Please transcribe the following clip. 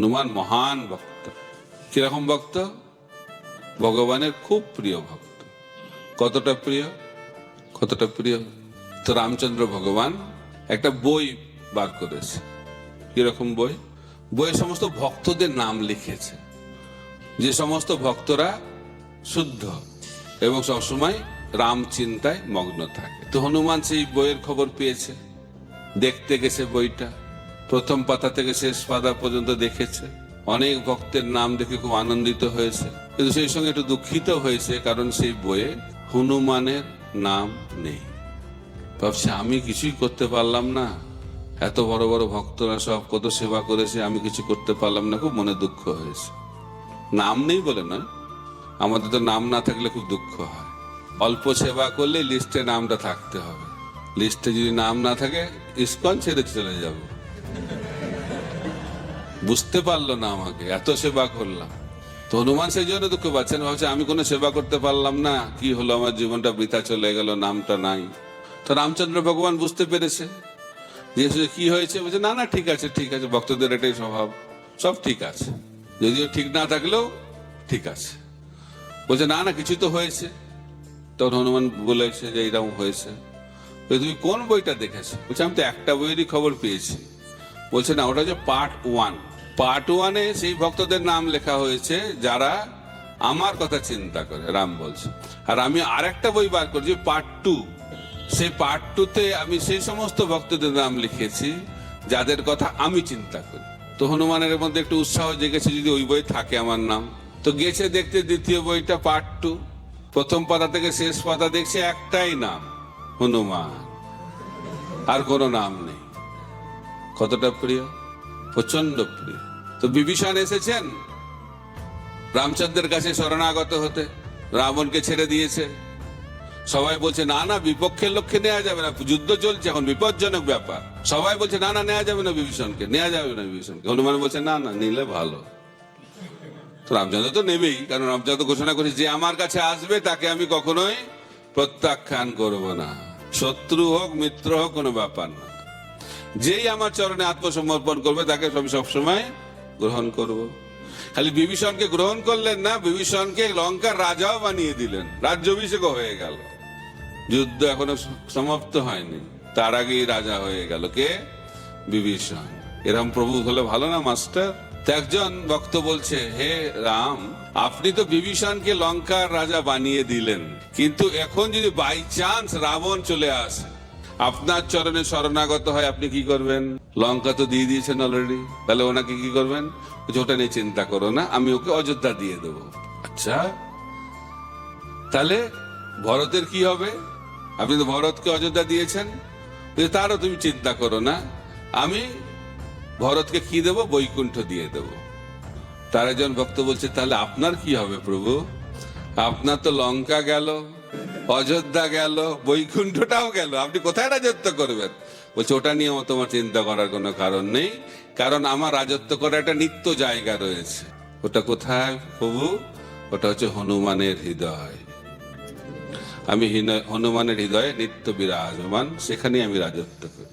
হনুমান মহান ভক্ত। কীরকম ভক্ত? ভগবানের খুব প্রিয় ভক্ত। কতটা প্রিয়? কতটা প্রিয়? তো রামচন্দ্র ভগবান একটা বই বার করেছে। কীরকম বই? বইয়ে সমস্ত ভক্তদের নাম লিখেছে। যে সমস্ত ভক্তরা শুদ্ধ এবং সবসময় রাম চিন্তায় মগ্ন থাকে। তো হনুমান সেই বইয়ের খবর পেয়েছে। দেখতে গেছে বইটা। প্রথম পাতা থেকে শেষ পাতা পর্যন্ত দেখেছে। অনেক ভক্তের নাম দেখে খুব আনন্দিত হয়েছে। কিন্তু সেই সঙ্গে একটু দুঃখিত হয়েছে, কারণ সেই বইয়ে হনুমানের নাম নেই। ভাবছে, আমি কিছুই করতে পারলাম না। এত বড় বড় ভক্তরা সব কত সেবা করেছে, আমি কিছু করতে পারলাম না, খুব মনে দুঃখ হয়েছে। নাম নেই বলে নয়, আমাদের তো নাম না থাকলে খুব দুঃখ হয়। অল্প সেবা করলে লিস্টে নামটা থাকতে হবে। লিস্টে যদি নাম না থাকে, ইস্কন ছেড়ে চলে যাব। বুঝতে পারল না আমাকে, এত সেবা করলাম। তো হনুমান সেই জন্য দুঃখ পাচ্ছেন, ভাবছে আমি কোনো সেবা করতে পারলাম না, কি হলো আমার জীবনটা বৃথা চলে গেল, নামটা নাই। তো রামচন্দ্র ভগবান বুঝতে পেরেছে, যে কি হয়েছে, বলছে, না না, ঠিক আছে ঠিক আছে, ভক্তদের এটাই স্বভাব, সব ঠিক আছে। যদিও ঠিক না থাকলেও ঠিক আছে। বলছে, না না, কিছু তো হয়েছে। তখন হনুমান বলেছে যে এইরকম হয়েছে। তুমি কোন বইটা দেখেছ? বলছে, আমি তো একটা বইয়েরই খবর পেয়েছি। বলছে, না, ওটা হচ্ছে পার্ট ওয়ান। পার্ট ওয়ানে সেই ভক্তদের নাম লেখা হয়েছে, যারা আমার কথা চিন্তা করে, রাম বলছে। আর আমি আরেকটা বই বার করছি পার্ট টু সেই পার্ট টুতে আমি সেই সমস্ত ভক্তদের নাম লিখেছি, যাদের কথা আমি চিন্তা করি। তো হনুমানের মধ্যে একটু উৎসাহ জেগেছে, যদি ওই বই থাকে আমার নাম। তো গেছে দেখতে দ্বিতীয় বইটা পার্ট টু প্রথম পাতা থেকে শেষ পাতা দেখছে একটাই নাম, হনুমান। আর কোনো নাম নেই। কতটা প্রিয়? প্রচণ্ড প্রিয়। তো বিভীষণ এসেছেন? রামচন্দ্রের কাছে শরণাগত হতে, রাবণকে ছেড়ে দিয়েছে। সবাই বলছে, না না, বিপক্ষের লক্ষ্যে নেওয়া যাবে না। যুদ্ধ চলছে, এখন বিপজ্জনক ব্যাপার। সবাই বলছে, না না নেওয়া যাবে না বিভীষণকে নেওয়া যাবে না বিভীষণকে। হনুমান বলছে, না না, নিলে ভালো। রামচন্দ্র তো নেবেই, কারণ রামচন্দ্র ঘোষণা করেছে, যে আমার কাছে আসবে, তাকে আমি কখনোই প্রত্যাখ্যান করব না। শত্রু হোক, মিত্র হোক, কোনো ব্যাপার না। যেই আমার চরণে আত্মসমর্পণ করবে, তাকে আমি সবসময় গ্রহণ করব। খালি বিভীষণকে গ্রহণ করলেন না, বিভীষণকে লঙ্কার রাজাও বানিয়ে দিলেন। রাজ্যাভিষেক হয়ে গেল। যুদ্ধ এখনও সমাপ্ত হয়নি। তার আগেই রাজা হয়ে গেল। কে? বিভীষণ। এরম প্রভু হলে ভালো না, মাস্টার? একজন ভক্ত বলছে, হে রাম, আপনি তো বিভীষণকে লঙ্কার রাজা বানিয়ে দিলেন। কিন্তু এখন যদি বাই চান্স রাবণ চলে আসে আপনার চরণে শরণাগত হয়, আপনি কি করবেন? লঙ্কা তো দিয়ে দিয়েছেন অলরেডি তাহলে ওনাকে কি করবেন? ওটা নিয়ে চিন্তা করো না, আমি ওকে অযোধ্যা দিয়ে দেবো। আচ্ছা। তাহলে ভরতের কি হবে? আপনি তো ভরতকে অযোধ্যা দিয়েছেন। তারও তুমি চিন্তা করো না, আমি ভরতকে কি দেব? বৈকুণ্ঠ দিয়ে দেব। তার একজন ভক্ত বলছে, তাহলে আপনার কি হবে প্রভু? আপনার তো লঙ্কা গেল। অযোধ্যা গেল, বৈকুণ্ঠটাও গেল। আপনি কোথায় রাজত্ব করবেন? বলছে, ওটা নিয়ে তোমার চিন্তা করার কোনো কারণ নেই, কারণ আমার রাজত্ব করার একটা নিত্য জায়গা রয়েছে। ওটা কোথায় প্রভু? ওটা হচ্ছে হনুমানের হৃদয়। আমি হিন- হনুমানের হৃদয়ে নিত্য বিরাজমান, সেখানেই আমি রাজত্ব করি।